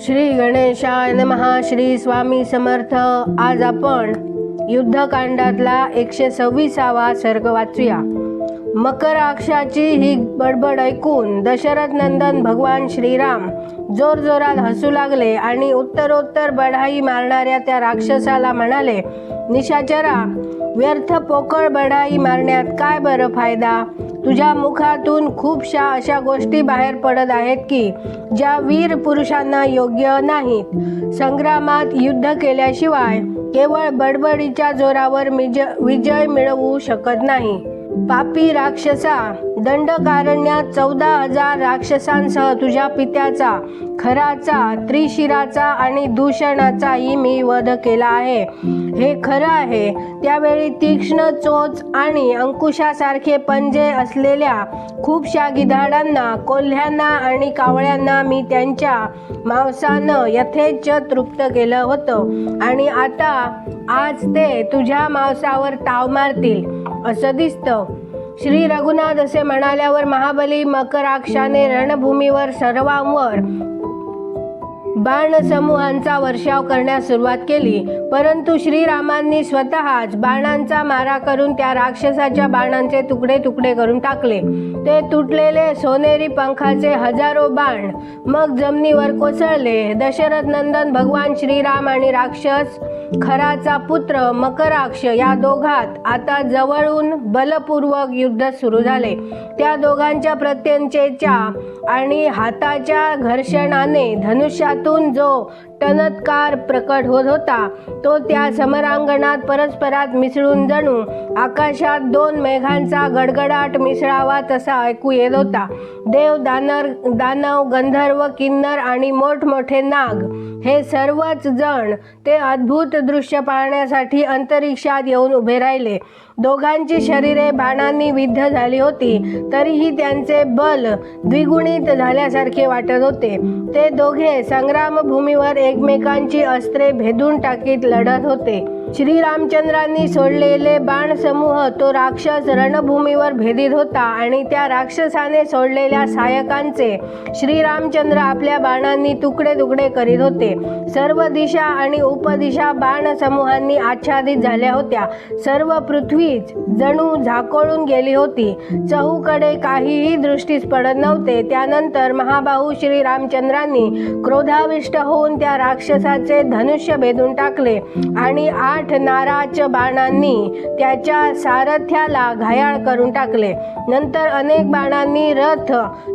श्री गणेशाय नमहा श्री स्वामी समर्थ. आज आपण युद्धकांडातला एकशे सव्वीसावा सर्ग वाचूया मकराक्षाची ही बडबड ऐकून दशरथ नंदन भगवान श्रीराम जोरजोरात हसू लागले आणि उत्तरोत्तर बढाई मारणाऱ्या त्या राक्षसाला म्हणाले निशाचरा व्यर्थ पोकळ बढाई मारण्यात काय बरं फायदा? तुझ्या मुखातून खूपशा अशा गोष्टी बाहेर पडत आहेत की ज्या वीर पुरुषांना योग्य नाहीत. संग्रामात युद्ध केल्याशिवाय केवळ बडबडीच्या जोरावर विजय मिळवू शकत नाही. पापी राक्षसा दंडकारण्यात चौदा हजार राक्षसांसह तुझ्या पित्याचा खराचा त्रिशिराचा आणि दूषणाचाही मी वध केला आहे. हे खरं आहे. त्यावेळी तीक्ष्ण चोच आणि अंकुशासारखे पंजे असलेल्या खूपशा गिधाडांना कोल्ह्यांना आणि कावळ्यांना मी त्यांच्या मांसानं यथेच्छ तृप्त केलं होतं. आणि आता आज ते तुझ्या मांसावर ताव मारतील. असं दिसतं. श्री रघुनाथ असे म्हणाल्यावर महाबली मकराक्षाने रणभूमीवर सर्वांवर बाणसमूहांचा वर्षाव करण्यास सुरुवात केली. परंतु श्रीरामांनी स्वतःच बाणांचा मारा करून त्या राक्षसाच्या बाणांचे तुकडे तुकडे करून टाकले. ते तुटलेले सोनेरी पंखाचे हजारो बाण मग जमिनीवर कोसळले. दशरथ नंदन भगवान श्रीराम आणि राक्षस खराचा पुत्र मकराक्ष या दोघात आता जवळून बलपूर्वक युद्ध सुरू झाले. त्या दोघांच्या प्रत्यंचेच्या आणि हाताच्या घर्षणाने धनुष्यातून जो टनत्कार प्रकट होत होता. तो त्या समरांगणात परस्परात मिसळून जणू आकाशात दोन मेघांचा गडगडाट मिसळावा तसा ऐकू येत होता. देव दानर दानव गंधर्व किन्नर आणि मोठमोठे नाग हे सर्वच जण ते अद्भुत दृश्य पाहण्यासाठी अंतरिक्षात येऊन उभे राहिले. दोघांची शरीरे बाणांनी विद्ध झाली होती तरीही त्यांचे बल द्विगुणित झाल्यासारखे वाटत होते. ते दोघे संग्रामभूमीवर एकमेकांची अस्त्रे भेदून टाकीत लढत होते. श्रीरामचंद्रांनी सोडलेले बाणसमूह तो राक्षस रणभूमीवर भेदित होता आणि त्या राक्षसाने सोडलेल्या सायकांचे श्रीरामचंद्र आपल्या बाणांनी तुकडे तुकडे करीत होते. सर्व दिशा आणि उपदिशा बाणसमूहांनी आच्छादित झाल्या होत्या. सर्व पृथ्वीच जणू झाकोळून गेली होती. चहूकडे काहीही दृष्टीस पडत नव्हते. त्यानंतर महाबाहू श्रीरामचंद्रांनी क्रोधाविष्ट होऊन त्या राक्षसाचे धनुष्य भेदून टाकले आणि आठ नाराच बाणांनी त्याच्या सारथ्याला घायाळ करून टाकले. नंतर अनेक बाणांनी रथ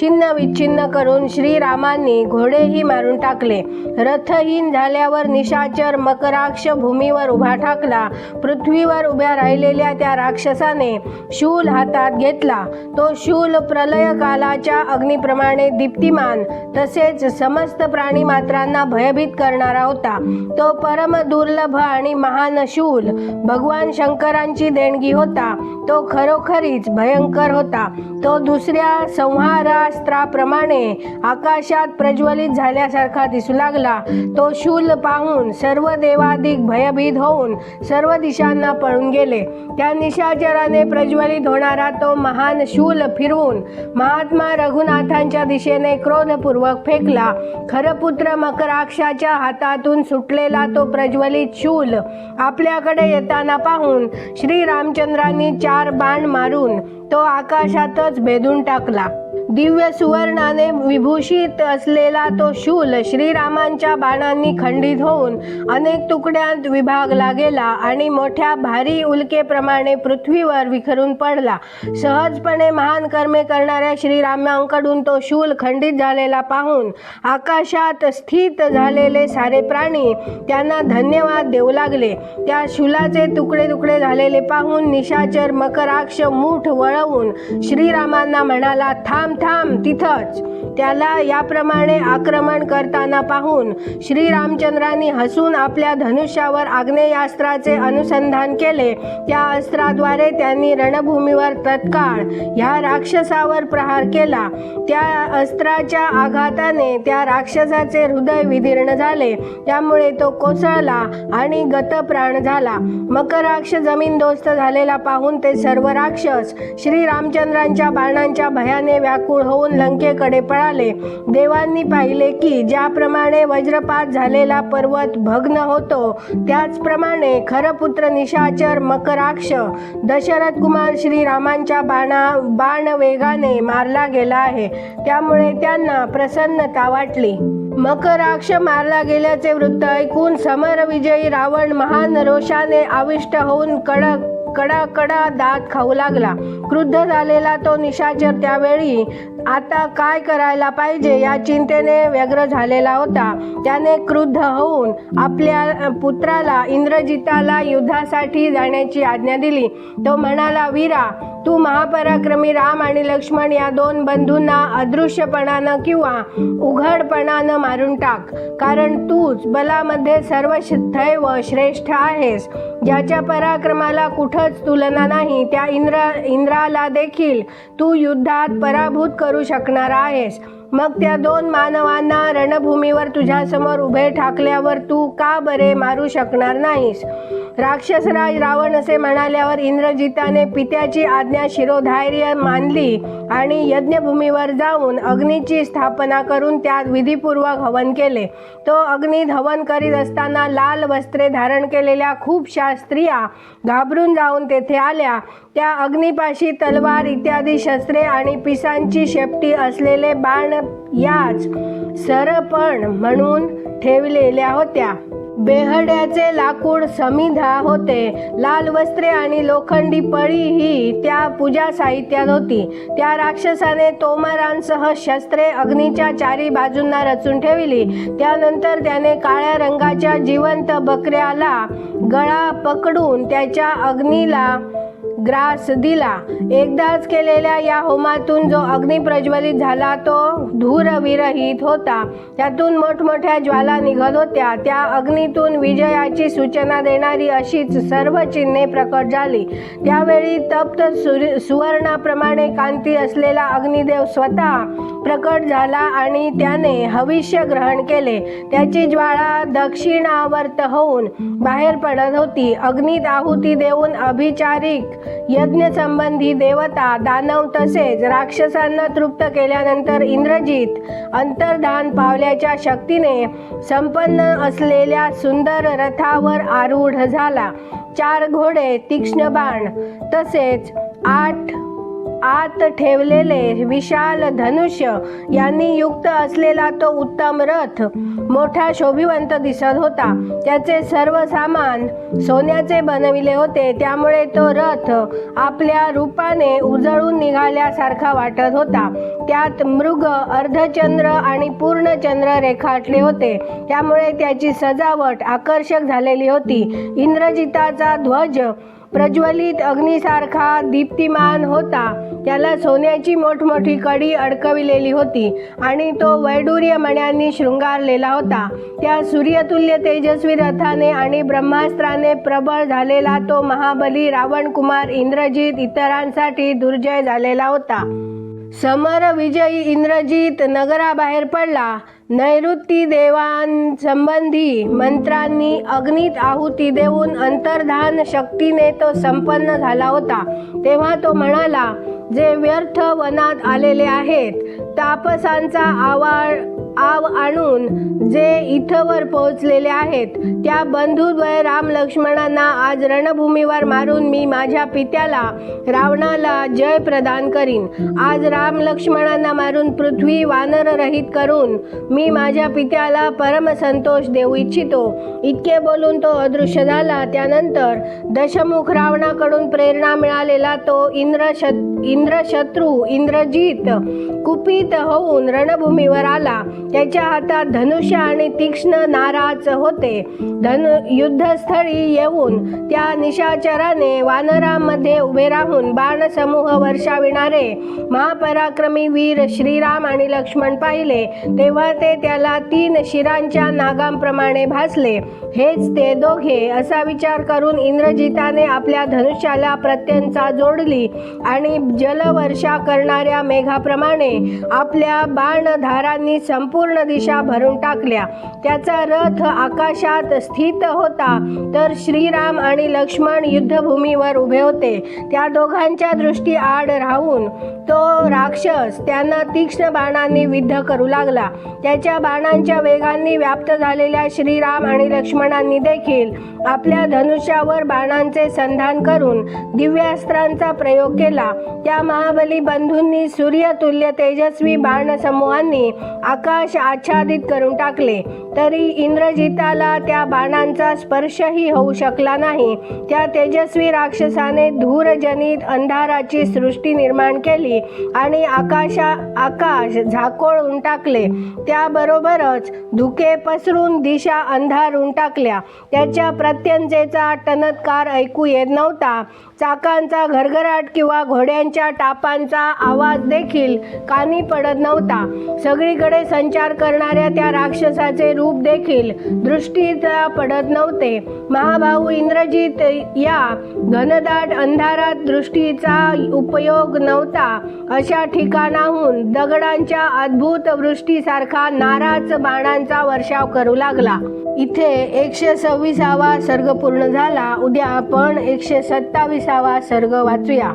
छिन्न विच्छिन्न करून श्रीरामांनी घोडेही मारून टाकले. रथहीन झाल्यावर निशाचर मकराक्ष भूमीवर उभा ठाकला. पृथ्वीवर उभ्या राहिलेल्या त्या राक्षसाने शूल हातात घेतला. तो शूल प्रलय कालाच्या अग्निप्रमाणे दीप्तिमान तसेच समस्त प्राणी मात्रांना भयभीत करणारा होता. तो परम दुर्लभ आणि महान शूल भगवान शंकरांची देणगी होता. तो खरोखरीच भयंकर होता. तो दुसऱ्या संहारास्त्राप्रमाणे आकाशात प्रज्वलित झाल्यासारखा दिसू लागला. तो शूल पाहून सर्व देवाधिक भयभीत होऊन सर्व दिशांना पळून गेले. त्या निशाचराने प्रज्वलित होणारा तो महान शूल फिरवून महात्मा रघुनाथांच्या दिशेने क्रोधपूर्वक फेकला. खरपुत्र मकराक्षाच्या हातातून सुटलेला तो प्रज्वलित शूल आपल्याकडे येताना पाहून श्रीरामचंद्रांनी चार बाण मारून तो आकाशातच भेदून टाकला. दिव्य सुवर्णाने विभूषित असलेला तो शूल श्रीरामांच्या बाणांनी खंडित होऊन अनेक तुकड्यांत विभागला गेला आणि मोठ्या भारी उल्केप्रमाणे पृथ्वीवर विखरून पडला. सहजपणे महान कर्मे करणाऱ्या श्रीरामांकडून तो शूल खंडित झालेला पाहून आकाशात स्थित झालेले सारे प्राणी त्यांना धन्यवाद देऊ लागले. त्या शूलाचे तुकडे तुकडे झालेले पाहून निशाचर मकराक्ष मूठ वळवून श्रीरामांना म्हणाला थांब थांब तिथंच. त्याला याप्रमाणे आक्रमण करताना पाहून श्रीरामचंद्रांनी हसून आपल्या धनुष्यावर आग्नेयास्त्राचे अनुसंधान केले. त्या अस्त्राद्वारे त्यांनी रणभूमीवर तत्काळ ह्या राक्षसावर प्रहार केला. त्या अस्त्राच्या आघाताने त्या राक्षसाचे हृदय विदीर्ण झाले. त्यामुळे तो कोसळला आणि गतप्राण झाला. मकराक्ष जमीनदोस्त झालेला पाहून ते सर्व राक्षस श्रीरामचंद्रांच्या बाणांच्या भयाने व्याकुळ व्याकुळ होऊन लंकेकडे पळाले. देवांनी पाहिले की ज्याप्रमाणे वज्रपात झालेला पर्वत भग्न होतो त्याचप्रमाणे खरपुत्र निशाचर मकराक्ष. दशरथ कुमार श्रीरामांच्या बाणा बाण वेगाने मारला गेला आहे. त्यामुळे त्यांना प्रसन्नता वाटली. मकराक्ष मारला गेल्याचे वृत्त ऐकून समरविजयी रावण महान रोषाने आविष्ट होऊन कडक कडा कडा दात खाऊ लागला. क्रुद्ध झालेला तो निशाचर त्यावेळी आता काय करायला पाहिजे? या चिंतेने व्यग्र झालेला होता. त्याने क्रुद्ध होऊन आपल्या पुत्राला इंद्रजिताला युद्धासाठी जाण्याची आज्ञा दिली. तो म्हणाला वीरा तू महापराक्रमी राम आणि लक्ष्मण या दोन बंधूंना अदृश्यपणानं किंवा उघडपणानं मारून टाक. कारण तूच बलामध्ये सर्व दैव श्रेष्ठ आहेस. ज्याच्या पराक्रमाला कुठंच तुलना नाही त्या इंद्र इंद्राला देखील तू युद्धात पराभूत करू शकणार आहेस. मग त्या दोन मानवांना रणभूमीवर तुझ्यासमोर उभे ठाकल्यावर तू का बरे मारू शकणार नाहीस? राक्षसराज रावण असे म्हणाल्यावर इंद्रजिताने पित्याची आज्ञा शिरोधार्य मानली आणि यज्ञभूमीवर जाऊन अग्नीची स्थापना करून त्यात विधीपूर्वक हवन केले. तो अग्नीत हवन करीत असताना लाल वस्त्रे धारण केलेल्या खूपशा स्त्रिया घाबरून जाऊन तेथे आल्या. त्या अग्निपाशी तलवार इत्यादी शस्त्रे आणि पिसांची शेपटी असलेले बाण याच सरपण म्हणून ठेवलेल्या होत्या. बेहड्याचे लाकूड समिधा होते. लाल वस्त्रे आणि लोखंडी पळी ही त्या पूजा साहित्यात होती. त्या राक्षसाने तोमारांसह शस्त्रे अग्नीच्या चारी बाजूंना रचून ठेवली. त्यानंतर त्याने काळ्या रंगाच्या जिवंत बकऱ्याला गळा पकडून त्याच्या अग्नीला ग्रास दिला. एकदाच केलेल्या या होमातून जो अग्नी प्रज्वलित झाला तो धूरविरहित होता. त्यातून मोठमोठ्या ज्वाला निघत होत्या. त्या अग्नीतून विजयाची सूचना देणारी अशीच सर्व चिन्हे प्रकट झाली. त्यावेळी तप्त सुवर्णाप्रमाणे कांती असलेला अग्निदेव स्वतः प्रकट झाला आणि त्याने हविष्य ग्रहण केले. त्याची ज्वाळा दक्षिणावर्त होऊन बाहेर पडत होती. अग्नीत आहुती देऊन अभिचारिक यज्ञसंबंधी देवता दानव तसेच राक्षसांना तृप्त केल्यानंतर इंद्रजित अंतर्धान पावल्याच्या शक्तीने संपन्न असलेल्या सुंदर रथावर आरूढ झाला. चार घोडे तीक्ष्ण बाण तसेच आठ आत ठेवलेले विशाल धनुष्य यांनी युक्त असलेला तो उत्तम रथ मोठा शोभिवंत दिसत होता. त्याचे सर्व सामान सोन्याचे बनविले होते. त्यामुळे तो रथ आपल्या रूपाने उजळून निघाल्यासारखा वाटत होता. त्यात मृग अर्धचंद्र आणि पूर्णचंद्र रेखाटले होते. त्यामुळे त्याची सजावट आकर्षक झालेली होती. इंद्रजिताचा ध्वज प्रज्वलित अग्नीसारखा दीप्तिमान होता. त्याला सोन्याची मोठमोठी कडी अडकविलेली होती आणि तो वैडूर्य मण्यांनी शृंगारलेला होता. त्या सूर्यतुल्य तेजस्वी रथाने आणि ब्रह्मास्त्राने प्रबळ झालेला तो महाबली रावणकुमार इंद्रजित इतरांसाठी दुर्जय झालेला होता. समर विजयी इंद्रजीत नगराबाहेर पडला. नैऋत्ती देवांसंबंधी मंत्रांनी अग्नीत आहुती देऊन अंतर्धान शक्तीने तो संपन्न झाला होता. तेव्हा तो म्हणाला जे व्यर्थ वनात आलेले आहेत तापसांचा आवाळ आव आणून जे इथवर पोहोचलेले आहेत त्या बंधुद्वय राम लक्ष्मणांना आज रणभूमीवर मारून मी माझ्या पित्याला रावणाला जय प्रदान करीन. आज राम लक्ष्मणांना मारून पृथ्वी वानररहित करून मी माझ्या पित्याला परमसंतोष देऊ इच्छितो. इतके बोलून तो अदृश्य झाला. त्यानंतर दशमुख रावणाकडून प्रेरणा मिळालेला तो इंद्रशत इंद्रशत्रू इंद्रजित कुपित होऊन रणभूमीवर आला. त्याच्या हातात धनुष्य आणि तीक्ष्ण नाराच होते. धनु युद्धस्थळी येऊन त्या निशाचराने वानरामध्ये उभे राहून बाणसमूह वर्षाविणारे महापराक्रमी वीर श्रीराम आणि लक्ष्मण पाहिले. तेव्हा ते त्याला तीन शिरांच्या नागांप्रमाणे भासले. हेच ते दोघे असा विचार करून इंद्रजिताने आपल्या धनुष्याला प्रत्यंचा जोडली आणि जलवर्षा करणाऱ्या मेघाप्रमाणे आपल्या बाणधारांनी संपूर्ण दिशा भरून टाकल्या. त्याचा रथ आकाशात स्थित होता. तर श्रीराम आणि लक्ष्मण युद्धभूमीवर उभे होते. त्या दोघांच्या दृष्टी आड राहून तो राक्षस त्यांना तीक्ष्ण बाणांनी विद्ध करू लागला. त्याच्या बाणांच्या वेगांनी व्याप्त झालेल्या श्रीराम आणि लक्ष्मणांनी देखील आपल्या धनुष्यावर बाणांचे संधान करून दिव्यास्त्रांचा प्रयोग केला. त्या महाबली बंधूंनी सूर्यतुल्य तेजस्वी बाणसमूहांनी आकाश आच्छादित करून टाकले. तरी इंद्रजिताला त्या बाणांचा स्पर्शही होऊ शकला नाही. त्या तेजस्वी राक्षसाने धूरजनित अंधाराची सृष्टी निर्माण केली आणि आकाशा आकाश झाकोळून टाकले. त्याबरोबरच धुके पसरून दिशा अंधारून टाकल्या. त्याच्या प्रत्यंजेचा टनत्कार ऐकू येत नव्हता. चाकांचा घरघराट किंवा घोड्यांच्या टापांचा आवाज देखील कानी पडत नव्हता. सगळीकडे संचार करणाऱ्या त्या राक्षसाचे रूप देखील दृष्टीला पडत नव्हते. महाभाऊ इंद्रजित या घनदाट अंधारात दृष्टीचा उपयोग नव्हता. अशा ठिकाणाहून दगडांच्या अद्भुत वृष्टीसारखा नाराज बाणांचा वर्षाव करू लागला. इथे एकशे सव्वीसावा सर्ग पूर्ण झाला. उद्या आपण एकशे सत्तावीसावा सर्ग वाचूया.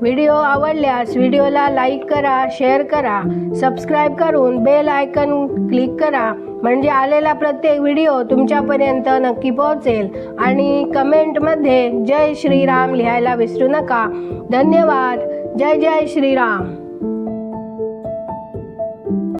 व्हिडिओ आवडल्यास व्हिडिओला लाईक करा शेअर करा सबस्क्राईब करून बेल आयकन क्लिक करा. म्हणजे आलेला प्रत्येक व्हिडिओ तुमच्यापर्यंत नक्की पोहोचेल. आणि कमेंटमध्ये जय श्रीराम लिहायला विसरू नका. धन्यवाद. जय जय श्रीराम.